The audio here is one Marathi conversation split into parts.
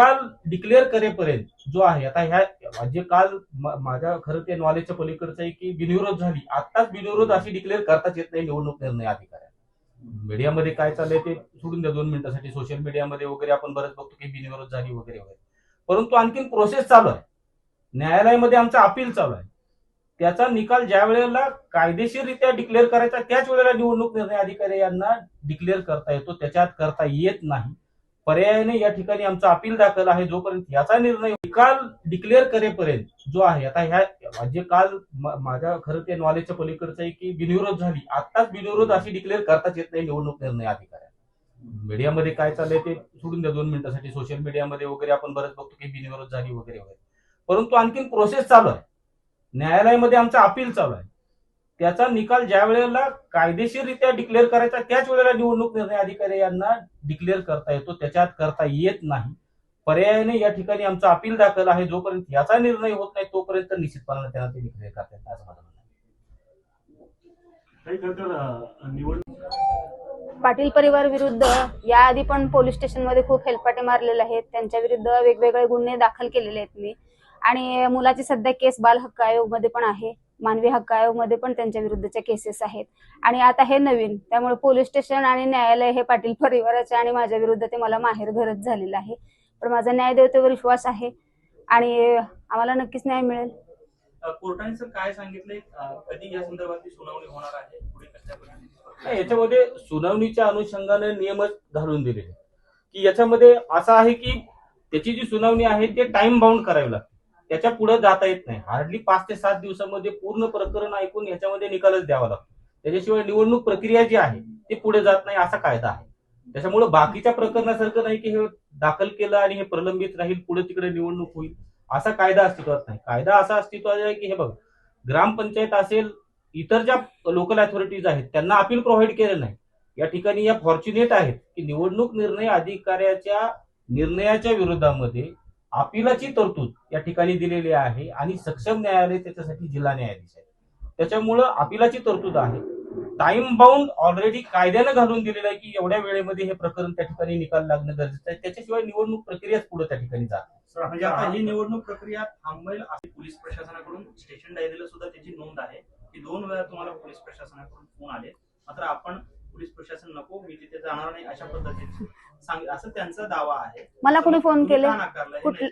निकाल डिक्लेअर करेपर्यंत जो आहे आता ह्या जे काल माझ्या खरं ते नॉलेजच्या पलीकडचं आहे की बिनविरोध झाली. आत्ताच बिनविरोध अशी डिक्लेअर करताच येत नाही निवडणूक निर्णय अधिकाऱ्या मीडियामध्ये काय चाललंय ते सोडून द्या दोन मिनिटासाठी. सोशल मीडियामध्ये वगैरे आपण बरंच बघतो की बिनविरोध झाली वगैरे वगैरे. परंतु आणखीन प्रोसेस चालू आहे. न्यायालयामध्ये आमचं अपील चालू आहे. त्याचा निकाल ज्या वेळेला कायदेशीररित्या डिक्लेअर करायचा त्याच वेळेला निवडणूक निर्णय अधिकारी यांना डिक्लेअर करता येतो. त्याच्यात करता येत नाही. पर्यायाने या ठिकाणी आमचं अपील दाखल आहे जोपर्यंत याचा निर्णय निकाल डिक्लेअर करेपर्यंत जो आहे आता ह्या जे काल माझ्या खरं ते नॉलेजच्या पलीकडचं आहे की बिनविरोध झाली. आत्ताच बिनविरोध अशी डिक्लेअर करताच येत नाही निवडणूक निर्णय अधिकाऱ्या मीडियामध्ये काय चाललंय ते सोडून द्या दोन मिनिटासाठी. सोशल मीडियामध्ये वगैरे आपण बरंच बघतो की बिनविरोध झाली वगैरे वगैरे. परंतु आणखीन प्रोसेस चालू आहे. न्यायालयामध्ये आमचं अपील चालू आहे. त्याचा निकाल ज्या वेळेला कायदेशीररित्या डिक्लेअर करायचा त्याच वेळेला निवडणूक निर्णय अधिकारी यांना डिक्लेअर करता येतो त्याच्यात करता येत नाही. पर्यायाने या ठिकाणी आमचं अपील दाखल आहे जोपर्यंत याचा निर्णय होत नाही तोपर्यंत निश्चितपणाने त्यांना ते डिक्लेअर करता येतं असं निवडणूक पाटील परिवार विरुद्ध याआधी पण पोलीस स्टेशनमध्ये खूप हेलपाटे मारलेले आहेत. त्यांच्या विरुद्ध वेगवेगळे गुन्हे दाखल केलेले आहेत मी. आणि मुलाची सध्या केस बाल हक्क आयोगमध्ये पण आहे. मानवी हक्क आयोगमध्ये पण त्यांच्या विरुद्धच्या केसेस आहेत. आणि आता हे नवीन त्यामुळे पोलीस स्टेशन आणि न्यायालय हे पाटील परिवाराचे आणि माझ्या विरुद्ध ते मला माहेर घरच झालेलं आहे. पण माझा न्यायदेवतेवर विश्वास आहे आणि आम्हाला नक्कीच न्याय मिळेल. कोर्टाने सर काय सांगितलंय? अ, कधी या संदर्भातली सुनावणी होणार आहे? पुढे कशा पद्धतीने नाही, याच्यामध्ये सुनावणीच्या अनुषंगाने नियमच घालून दिलेले. की याच्यामध्ये असं आहे की त्याची जी सुनावणी आहे ते टाइम बाउंड करावी लागते. त्याच्या पुढे जाता येत नाही. हार्डली पाच ते सात दिवसामध्ये पूर्ण प्रकरण ऐकून याच्यामध्ये निकालच द्यावा लागतो. त्याच्याशिवाय निवडणूक प्रक्रिया जी आहे ती पुढे जात नाही असा कायदा आहे. त्याच्यामुळे बाकीच्या प्रकरणासारखं नाही की हे दाखल केलं आणि हे प्रलंबित राहील पुढे तिकडे निवडणूक होईल असा कायदा अस्तित्वात नाही. कायदा असा अस्तित्वात आहे की हे बघ ग्रामपंचायत असेल इतर ज्या लोकल अथॉरिटीज आहेत त्यांना अपील प्रोव्हाइड केलं नाही. या ठिकाणी या फॉर्च्युनेट आहेत की निवडणूक निर्णय अधिकाऱ्याच्या निर्णयाच्या विरोधामध्ये अपिलाची तरतूद या ठिकाणी दिलेली आहे आणि सक्षम न्यायालय त्याच्यासाठी जिल्हा न्यायाधीश आहे. त्याच्यामुळं अपिलाची तरतूद आहे. टाइम बाउंड ऑलरेडी कायद्यानं घालून दिलेलं आहे की एवढ्या वेळेमध्ये हे प्रकरण त्या ठिकाणी निकाल लागणं गरजेचं आहे. त्याच्याशिवाय निवडणूक प्रक्रियाच पुढे त्या ठिकाणी जात म्हणजे आता ही निवडणूक प्रक्रिया थांबेल अशी पोलीस प्रशासनाकडून स्टेशन डायरीला सुद्धा त्याची नोंद आहे की दोन वेळा तुम्हाला पोलीस प्रशासनाकडून फोन आले. मात्र आपण पोलीस प्रशासन नको मी तिथे जाणार नाही अशा पद्धतीने सांग असं त्यांचा दावा आहे. मला कोणी फोन केले? नाकारलं? कुठले-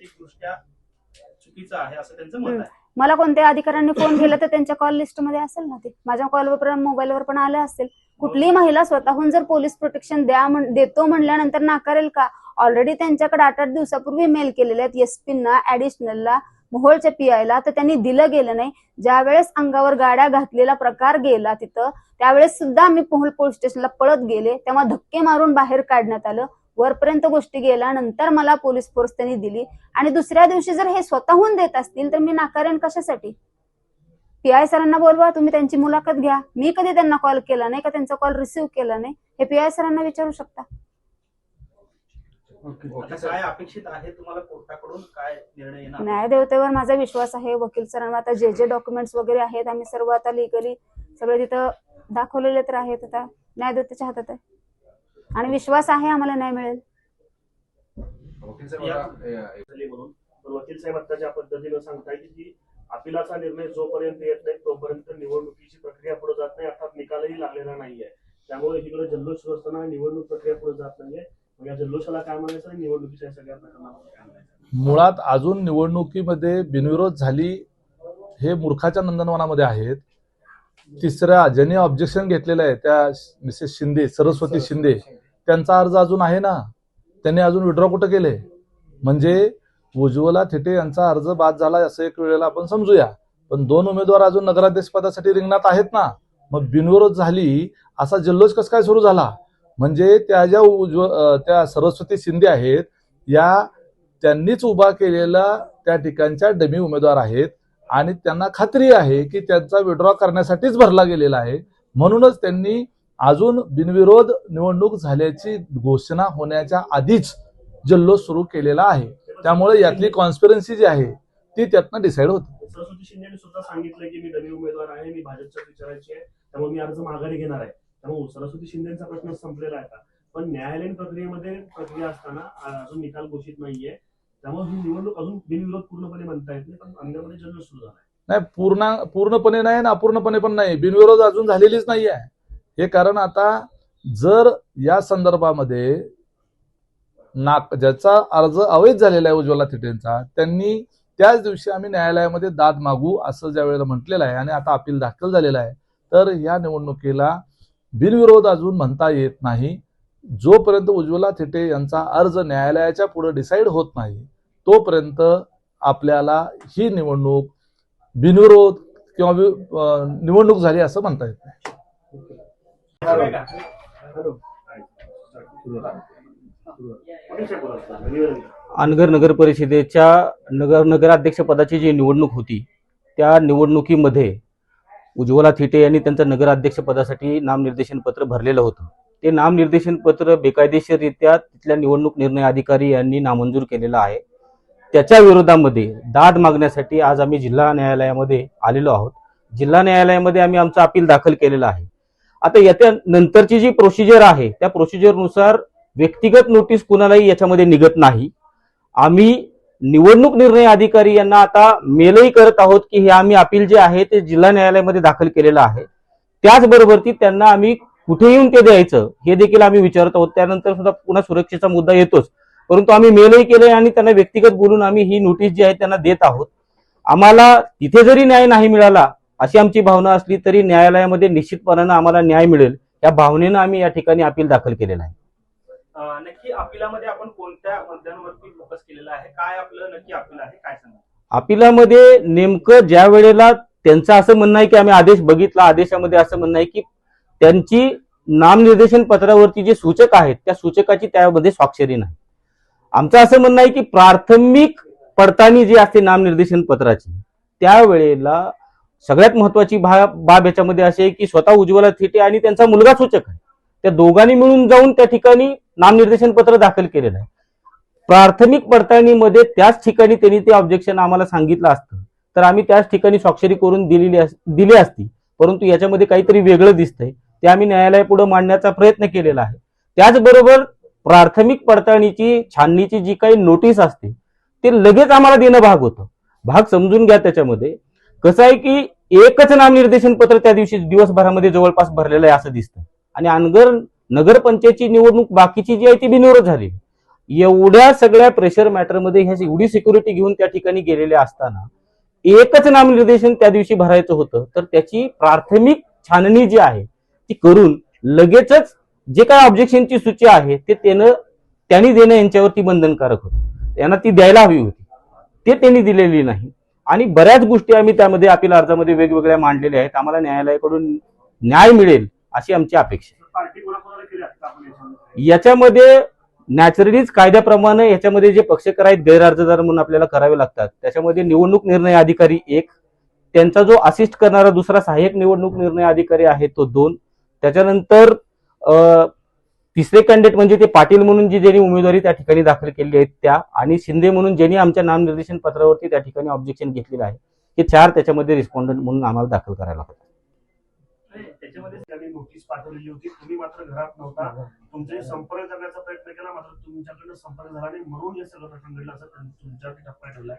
चुकीचं आहे असं त्यांचं मत आहे. मला कोणत्या अधिकाऱ्यांनी फोन केला तर त्यांच्या कॉल लिस्टमध्ये असेल ना ते? माझ्या कॉलवर मोबाईलवर पण आलं असेल. कुठलीही महिला स्वतःहून जर पोलीस प्रोटेक्शन द्या म्हण- देतो म्हणल्यानंतर नाकारेल का? ऑलरेडी त्यांच्याकडे आठ आठ दिवसापूर्वी मेल केलेले आहेत. एसपींना ऍडिशनलला मोहोळच्या पियायला तर त्यांनी दिलं गेलं नाही. ज्या वेळेस अंगावर गाड्या घातलेला प्रकार गेला तिथं त्यावेळेस सुद्धा आम्ही मोहोळ पोलीस स्टेशनला पळत गेले. तेव्हा धक्के मारून बाहेर काढण्यात आलं. वरपर्यंत गोष्टी गेल्या नंतर मला पोलीस फोर्स त्यांनी दिली. आणि दुसऱ्या दिवशी जर हे स्वतःहून देत असतील तर मी नाकारेन कशासाठी? पी आय सरांना बोलवा तुम्ही त्यांची मुलाखत घ्या. मी कधी त्यांना कॉल केला नाही का त्यांचा कॉल रिसिव्ह केला नाही? हे पी आय सरांना विचारू शकता. आता काय अपेक्षित आहे तुम्हाला कोर्टाकडून? काय निर्णय येणार? न्यायदेवतेवर माझा विश्वास आहे वकील सरांना आता जे जे डॉक्युमेंट्स वगैरे आहेत आम्ही सर्व आता लिगली सगळे तिथं दाखवलेले तर आहेत आता. न्यायदेवतेच्या हातात आहे. आणि विश्वास आहे आम्हाला न्याय मिळेल. वकील साहेब, वकील साहेब आता ज्या पद्धतीनं सांगताय की ती अपिलाचा निर्णय जोपर्यंत येत नाही तोपर्यंत निवडणुकीची प्रक्रिया पुढे जात नाही. अर्थात निकालही लागलेला नाहीये. त्यामुळे इकडे जल्लोष असताना निवडणूक प्रक्रिया पुढे जात नाहीये. म्हणजे या जल्लोषाला काय म्हणायचं? निवडणुकीच्या मुळात अजून निवडणुकीमध्ये बिनविरोध झाली हे मूर्खाच्या नंदनवनामध्ये आहेत. तिसऱ्या ज्यांनी ऑब्जेक्शन घेतलेलं आहे त्या मिसेस शिंदे सरस्वती शिंदे. त्यांचा अर्ज अजून आहे ना? त्यांनी अजून विड्रॉ कुठं केले? म्हणजे उज्ज्वला थेटे यांचा अर्ज बाद झाला असं एक वेळेला आपण समजूया. पण दोन उमेदवार अजून नगराध्यक्ष पदासाठी रिंगणात आहेत ना? मग बिनविरोध झाली असा जल्लोष कसं काय सुरू झाला? म्हणजे त्या ज्या उज्व त्या सरस्वती शिंदे आहेत या त्यांनीच उभा केलेला त्या ठिकाणच्या डमी उमेदवार आहेत आणि त्यांना खात्री आहे की त्यांचा विड्रॉ करण्यासाठीच भरला गेलेला आहे. म्हणूनच त्यांनी अजून बिनविरोध निवडणूक झाल्याची घोषणा होण्याच्या आधीच जल्लोष सुरू केलेला आहे. त्यामुळे यातली कॉन्स्पिरन्सी जी आहे ती त्यातनं डिसाईड होते. सरस्वती शिंदे सुद्धा सांगितलं की मी डमी उमेदवार आहे मी भाजपच्या विचाराची आहे त्यामुळे मी अर्ज माघारी घेणार आहे. त्यामुळे सरस्वती शिंदेचा प्रश्न संपलेला आहे आता. पण न्यायालयीन प्रक्रियेमध्ये प्रक्रिया असताना अजून निकाल घोषित नाहीये. त्यामुळे ही निवडणूक अजून बिनविरोध पूर्णपणे म्हणता येत नाही पण अंगामध्ये जनरल सुरू झाला नाही पूर्ण पूर्णपणे नाही आणि अपूर्णपणे पण नाही. बिनविरोध अजून झालेलीच नाही आहे हे कारण आता जर या संदर्भामध्ये नाक ज्याचा अर्ज अवैध झालेला आहे उज्ज्वला थिटेंचा त्यांनी त्याच दिवशी आम्ही न्यायालयामध्ये दाद मागू असं ज्या वेळेला म्हटलेलं आहे आणि आता अपील दाखल झालेलं आहे तर या निवडणुकीला बिनविरोध अजून म्हणता येत नाही. जोपर्यंत उज्ज्वला थिटे यांचा अर्ज न्यायालयाच्या पुढे डिसाईड होत नाही तोपर्यंत आपल्याला ही निवडणूक बिनविरोध किंवा निवडणूक झाली असं म्हणता येत नाही. अनगर नगर परिषदेच्या नगर नगराध्यक्ष पदाची जी निवडणूक होती त्या निवडणुकीमध्ये उज्ज्वला थिटे यांनी त्यांचं नगराध्यक्ष पदासाठी नामनिर्देशन पत्र भरलेलं होतं. ते नामनिर्देशन पत्र बेकायदेशीररित्या तिथल्या निवडणूक निर्णय अधिकारी यांनी नामंजूर केलेलं आहे. त्याच्या विरोधामध्ये दाद मागण्यासाठी आज आम्ही जिल्हा न्यायालयामध्ये आलेलो आहोत. जिल्हा न्यायालयामध्ये आम्ही आमचं अपील दाखल केलेलं आहे. आता याच्या नंतरची जी प्रोसिजर आहे त्या प्रोसिजरनुसार व्यक्तिगत नोटीस कुणालाही याच्यामध्ये निघत नाही. आम्ही निवडणूक निर्णय अधिकारी यांना आता मेलही करत आहोत की हे आम्ही अपील जे आहे ते जिल्हा न्यायालयामध्ये दाखल केलेलं आहे. त्याचबरोबर ती त्यांना आम्ही कुठे येऊन ते द्यायचं हे देखील आम्ही विचारत आहोत. त्यानंतर सुद्धा पुन्हा सुरक्षेचा मुद्दा येतोच. परंतु आम्ही मेलही केले आणि त्यांना व्यक्तिगत बोलून आम्ही ही नोटीस जी आहे त्यांना देत आहोत. आम्हाला तिथे जरी न्याय नाही मिळाला अशी आमची भावना असली तरी न्यायालयामध्ये निश्चितपणानं आम्हाला न्याय मिळेल. या भावनेनं आम्ही या ठिकाणी अपील दाखल केलेलं आहे. नक्की अपिलामध्ये आपण कोणत्या मुद्द्यांवरती फोकस केलेला आहे? काय आपलं नक्की अपील आहे? काय सांगा अपिलामध्ये नेमकं ज्या वेळेला त्यांचं असं म्हणणं आहे की आम्ही आदेश बघितला आदेशामध्ये असं म्हणणं आहे की त्यांची नामनिर्देशन पत्रावरती जे सूचक आहेत त्या सूचकाची त्यामध्ये स्वाक्षरी नाही. आमचं असं म्हणणं आहे की प्राथमिक पडताळणी जी असते नामनिर्देशन पत्राची त्यावेळेला सगळ्यात महत्वाची बाब याच्यामध्ये अशी आहे की स्वतः उज्ज्वला थिटे आणि त्यांचा मुलगा सूचक आहे. त्या दोघांनी मिळून जाऊन त्या ठिकाणी नामनिर्देशन पत्र दाखल केलेलं आहे. प्राथमिक पडताळणीमध्ये त्याच ठिकाणी त्यांनी ते ऑब्जेक्शन आम्हाला सांगितलं असतं. तर आम्ही त्याच ठिकाणी स्वाक्षरी करून दिलेली अस- दिली असती. परंतु याच्यामध्ये काहीतरी वेगळं दिसतंय. ते आम्ही न्यायालयापुढे मांडण्याचा प्रयत्न केलेला आहे. त्याचबरोबर प्राथमिक पडताळणीची छाननीची जी काही नोटीस असते ते लगेच आम्हाला देणं भाग होतं. भाग समजून घ्या त्याच्यामध्ये. कसं आहे की एकच नामनिर्देशन पत्र त्या दिवशी दिवसभरामध्ये जवळपास भरलेलं आहे असं दिसतं. आणि अनगर नगरपंचायतची निवडणूक बाकीची जी आहे ती बिनविरोध झाली. एवढ्या सगळ्या प्रेशर मॅटरमध्ये ह्या एवढी सिक्युरिटी घेऊन त्या ठिकाणी गेलेले असताना एकच नामनिर्देशन त्या दिवशी भरायचं होतं. तर त्याची प्राथमिक छाननी जी आहे ती करून लगेचच जे काय ऑब्जेक्शनची सूची आहे ते त्यानं त्यांनी देणं यांच्यावरती बंधनकारक होतं. त्यांना ती द्यायला हवी होती. ते त्यांनी दिलेली नाही. आणि बऱ्याच गोष्टी आम्ही त्यामध्ये अपील अर्जामध्ये वेगवेगळ्या मांडलेल्या आहेत. आम्हाला न्यायालयाकडून न्याय मिळेल. अशी आमची अपेक्षा आहे. याच्यामध्ये? नॅचरलीच कायद्याप्रमाणे याच्यामध्ये जे पक्षकार आहेत गैरअर्जदार म्हणून आपल्याला करावे लागतात त्याच्यामध्ये निवडणूक निर्णय अधिकारी एक त्यांचा जो असिस्ट करणारा दुसरा सहाय्यक निवडणूक निर्णय अधिकारी आहे तो दोन त्याच्यानंतर तिसरे कॅन्डिडेट म्हणजे ते पाटील म्हणून जी ज्यांनी उमेदवारी त्या ठिकाणी दाखल केली आहे त्या आणि शिंदे म्हणून ज्यांनी आमच्या नामनिर्देशन पत्रावरती त्या ठिकाणी ऑब्जेक्शन घेतलेलं आहे हे चार त्याच्यामध्ये रिस्पॉन्डंट म्हणून आम्हाला दाखल करायला लागतात त्याच्यामध्ये त्यांनी नोटीस पाठवलेली होती. तुम्ही मात्र घरात नव्हता. तुमचे संपर्क करण्याचा प्रयत्न केला. मात्र तुमच्याकडनं संपर्क झाला नाही. म्हणून हे सगळं प्रकरण घडलं असं तुमच्यावरती टप्पा ठेवलाय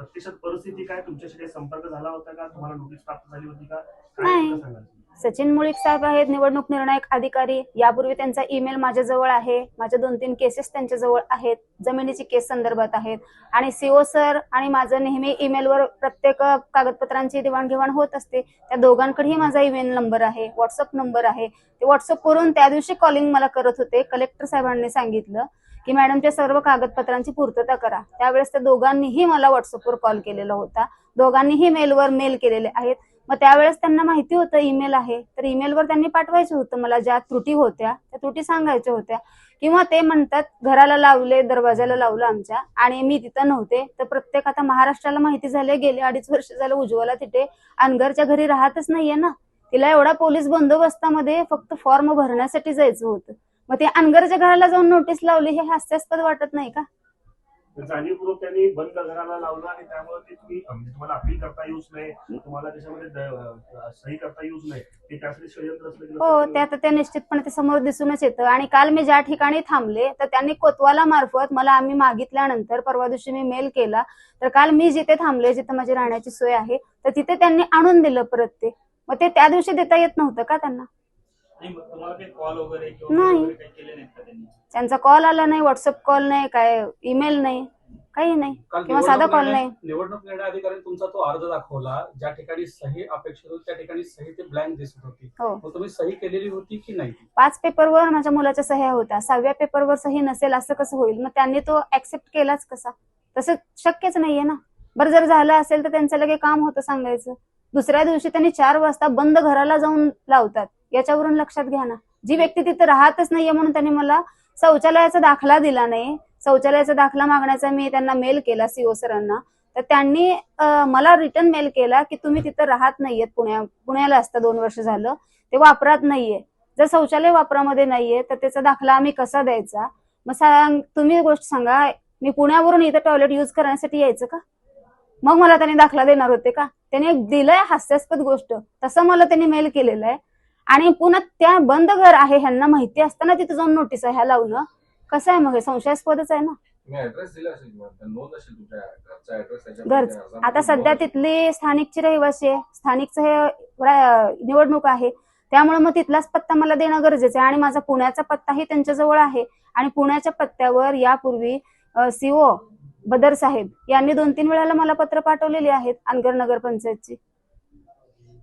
प्रत्यक्षात परिस्थिती काय? तुमच्याशी काही संपर्क झाला होता का? तुम्हाला नोटीस प्राप्त झाली होती का? काय नाही. सांगाल सचिन मुळीक साहेब आहेत निवडणूक निर्णायक अधिकारी. यापूर्वी त्यांचा ईमेल माझ्याजवळ आहे. माझ्या दोन तीन केसेस त्यांच्याजवळ आहेत. जमिनीची केस संदर्भात आहेत. आणि सीओ सर आणि माझं नेहमी ईमेलवर प्रत्येक कागदपत्रांची देवाणघेवाण होत असते. त्या दोघांकडेही माझा ईमेल नंबर आहे. व्हॉट्सअप नंबर आहे. ते व्हॉट्सअप करून त्या दिवशी कॉलिंग मला करत होते. कलेक्टर साहेबांनी सांगितलं. की मॅडमच्या सर्व कागदपत्रांची पूर्तता करा. त्यावेळेस त्या दोघांनीही मला व्हॉट्सअपवर कॉल केलेला होता. दोघांनीही मेलवर मेल केलेले आहेत. मग त्यावेळेस त्यांना माहिती होतं ईमेल आहे. तर ईमेलवर त्यांनी पाठवायचं होतं मला ज्या त्रुटी होत्या त्या त्रुटी सांगायच्या होत्या. किंवा ते म्हणतात घराला लावले दरवाजाला लावलं आमच्या आणि मी तिथं नव्हते. तर प्रत्येक आता महाराष्ट्राला माहिती झाले गेले अडीच वर्ष झालं उज्ज्वला तिथे. अनगरच्या घरी राहतच नाहीये ना. तिला एवढा पोलीस बंदोबस्तामध्ये फक्त फॉर्म भरण्यासाठी जायचं होतं. मग ते अनगरच्या घराला जाऊन नोटीस लावली हे हास्यास्पद वाटत नाही का? जाणीवपूर्वक त्यांनी बंद घराला लावलं आणि त्यामुळे ते तुम्ही म्हणजे तुम्हाला अपील करता येऊच नाही तुम्हाला त्याच्यामध्ये द- सही करता येऊच नाही. ते त्यासाठी षडयंत्र असलं की हो लक्षात ते आता ते निश्चितपणे ते समोर दिसूनच येतं. आणि काल मी ज्या ठिकाणी थांबले तर त्यांनी कोतवाला मार्फत मला आम्ही मागितल्यानंतर परवा दिवशी मी मेल केला. तर काल मी जिथे थांबले जिथे माझी राहण्याची सोय आहे तर तिथे त्यांनी आणून दिलं परत ते मग ते त्या दिवशी देता येत नव्हतं का त्यांना? आणि मग तुम्हाला काही कॉल वगैरे किंवा नाही. mail वगैरे काही केले नाहीत का त्यांनी? त्यांचा कॉल आला नाही व्हॉट्सअप कॉल नाही काय ईमेल नाही काही नाही. काल किंवा साधा निवडणूक कॉल निर्णय- नाही. निवडणूक निर्णय अधिकाऱ्यांनी तुमचा तो अर्ज दाखवला ज्या ठिकाणी सही अपेक्षित होती त्या ठिकाणी सही ते ब्लँक दिसत होती. हो. मग तुम्ही सही केलेली होती की नाही? पाच पेपरवर माझ्या मुलाच्या सह्या होत्या. सहाव्या पेपरवर सही नसेल असं कसं होईल? मग त्यांनी तो ऍक्सेप्ट केलाच कसा? तसं शक्यच नाहीये ना. बरं जर झालं असेल तर त्यांचं लगे काम होतं सांगायचं. दुसऱ्या दिवशी त्यांनी चार वाजता बंद घराला जाऊन लावतात. याच्यावरून लक्षात घ्या ना. जी व्यक्ती तिथे राहतच नाहीये म्हणून त्यांनी मला शौचालयाचा दाखला दिला नाही. शौचालयाचा दाखला मागण्याचा मी त्यांना मेल केला सीओ सरांना. तर त्यांनी मला रिटर्न मेल केला की तुम्ही तिथं राहत नाहीयेत पुण्या पुण्याला असतं दोन वर्ष झालं. ते वापरात नाहीये. जर शौचालय वापरामध्ये नाहीये तर त्याचा दाखला आम्ही कसा द्यायचा? मग सांग तुम्ही गोष्ट सांगा मी पुण्यावरून इथं टॉयलेट युज करण्यासाठी यायचं का? मग मला त्यांनी दाखला देणार होते का? त्याने दिलंय हास्यास्पद गोष्ट. तसं मला त्यांनी मेल केलेलं आहे. आणि पुन्हा त्या बंद घर आहे ह्यांना माहिती असताना तिथं जाऊन नोटीस ह्या लावणं. कसं आहे मग हे? संशयास्पदच आहे ना? घरचा आता सध्या तिथली स्थानिकची रहिवासी आहे. स्थानिकचं हे निवडणूक आहे. त्यामुळे मग तिथलाच पत्ता मला देणं गरजेचं आहे. आणि माझा पुण्याचा पत्ताही त्यांच्याजवळ आहे. आणि पुण्याच्या पत्त्यावर यापूर्वी सीओ बदर साहेब यांनी दोन तीन वेळाला मला पत्र पाठवलेली आहेत अनगर नगर पंचायतची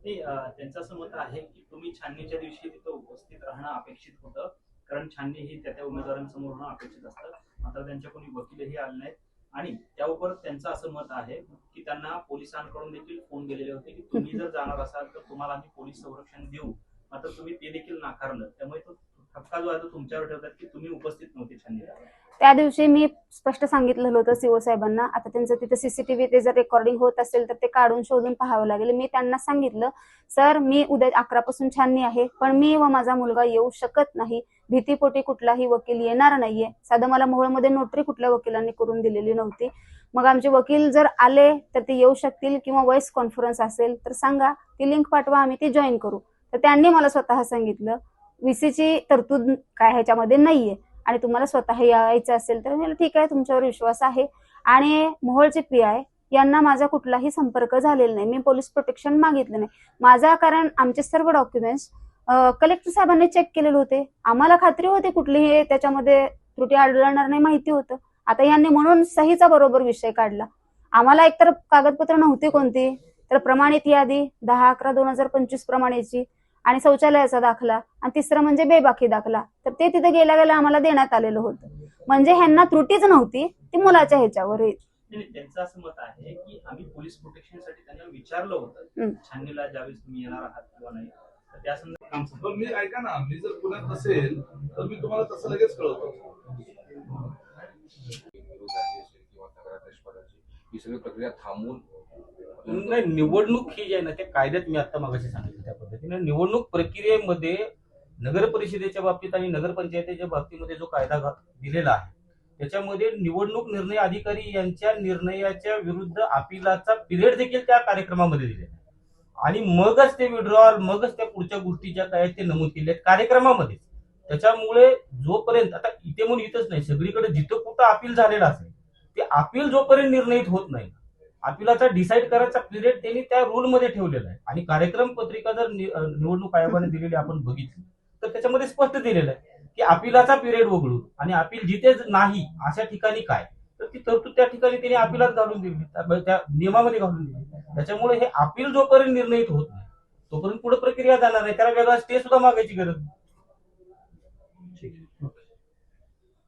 ते त्यांचं असं मत आहे की तुम्ही छाननीच्या दिवशी तिथं उपस्थित राहणं अपेक्षित होतं. कारण छाननी ही त्या त्या उमेदवारांसमोर होणं अपेक्षित असतं. मात्र त्यांच्या कोणी वकीलही आले नाहीत. आणि त्यावर त्यांचं असं मत आहे की त्यांना पोलिसांकडून देखील फोन गेलेले होते की तुम्ही जर जाणार असाल तर तुम्हाला आम्ही पोलीस संरक्षण देऊ. मात्र तुम्ही ते देखील नाकारलं. त्यामुळे तो ठपका जो आहे तो तुमच्यावर ठेवतात की तुम्ही उपस्थित नव्हते छाननीला त्या दिवशी मी स्पष्ट सांगितलेलं होतं सीओ साहेबांना. आता त्यांचं तिथे सीसीटीव्ही ते जर रेकॉर्डिंग होत असेल तर ते काढून शोधून पाहावं लागेल. मी त्यांना सांगितलं सर मी उद्या अकरा पासून छाननी आहे पण मी व माझा मुलगा येऊ शकत नाही. भीतीपोटी कुठलाही वकील येणार नाहीये. साधं मला मोहोळमध्ये नोटरी कुठल्या वकिलांनी करून दिलेली नव्हती. मग आमचे वकील जर आले तर ते येऊ शकतील किंवा वॉइस कॉन्फरन्स असेल तर सांगा. ती लिंक पाठवा आम्ही ती जॉईन करू. तर त्यांनी मला स्वतः सांगितलं व्हीसीची तरतूद काय ह्याच्यामध्ये नाहीये. आणि तुम्हाला स्वतः यायचं असेल तर ठीक आहे तुमच्यावर विश्वास आहे. आणि मोहोळचे पी आय यांना माझा कुठलाही संपर्क झालेला नाही. मी पोलीस प्रोटेक्शन मागितलं नाही. माझा कारण आमचे सर्व डॉक्युमेंट्स कलेक्टर साहेबांनी चेक केलेले होते. आम्हाला खात्री होती कुठलीही त्याच्यामध्ये त्रुटी आढळणार नाही माहिती होतं. आता यांनी म्हणून सहीचा बरोबर विषय काढला. आम्हाला एकतर कागदपत्र नव्हती कोणती तर प्रमाणित यादी दहा अकरा दोन हजार पंचवीस प्रमाणेची. आणि शौचालयाचा दाखला आणि तिसरं म्हणजे बेबाकी दाखला. तर ते तिथे गेल्या गेल्या आम्हाला देण्यात आलेलं होतं. म्हणजे ह्यांना त्रुटीच नव्हती ती मुलाच्या ह्याच्यावर नाही, त्यांचं असं मत आहे की आम्ही पोलीस प्रोटेक्शनसाठी त्यांना विचारलं होतं. छाननीला ज्यावेळेस तुम्ही येणार आहात किंवा नाही. पण मी ऐका ना मी जर पुण्यात नसेल तर मी तुम्हाला तसं लगेच कळवतो. असेल ही सगळी प्रक्रिया थांबवून नाही निवडणूक ही जी आहे ना त्या कायद्यात मी आता मागाशी सांगितलं त्या पद्धतीने. निवडणूक प्रक्रियेमध्ये नगर परिषदेच्या बाबतीत आणि नगरपंचायतीच्या बाबतीमध्ये जो कायदा दिलेला आहे त्याच्यामध्ये निवडणूक निर्णय अधिकारी यांच्या निर्णयाच्या विरुद्ध अपिलाचा पिरियड देखील त्या कार्यक्रमामध्ये दिलेला आहे. आणि मगच ते विड्रॉल मगच त्या पुढच्या गोष्टी ज्या काय ते नमूद केले आहेत कार्यक्रमामध्ये. त्याच्यामुळे जोपर्यंत आता इथे म्हणून इथंच नाही सगळीकडे जिथं कुठं अपील झालेलं असेल ते अपील जोपर्यंत निर्णयित होत नाही अपिलाचा डिसाईड करायचा पिरियड त्यांनी त्या रूलमध्ये ठेवलेला आहे. आणि कार्यक्रम पत्रिका जर निवडणूक आयोगाने दिलेली आपण बघितली तर त्याच्यामध्ये स्पष्ट दिलेलं आहे की अपिलाचा पिरियड वगळून आणि अपील जिथे नाही अशा ठिकाणी काय तर ती तरतूद त्या ठिकाणी त्यांनी अपिलात घालून दिली. त्या- त्या नियमामध्ये घालून दिली. त्याच्यामुळे हे अपील जोपर्यंत निर्णयित होत नाही तोपर्यंत पुढे प्रक्रिया जाणार नाही. त्याला वेगळा स्टे सुद्धा मागायची गरज नाही.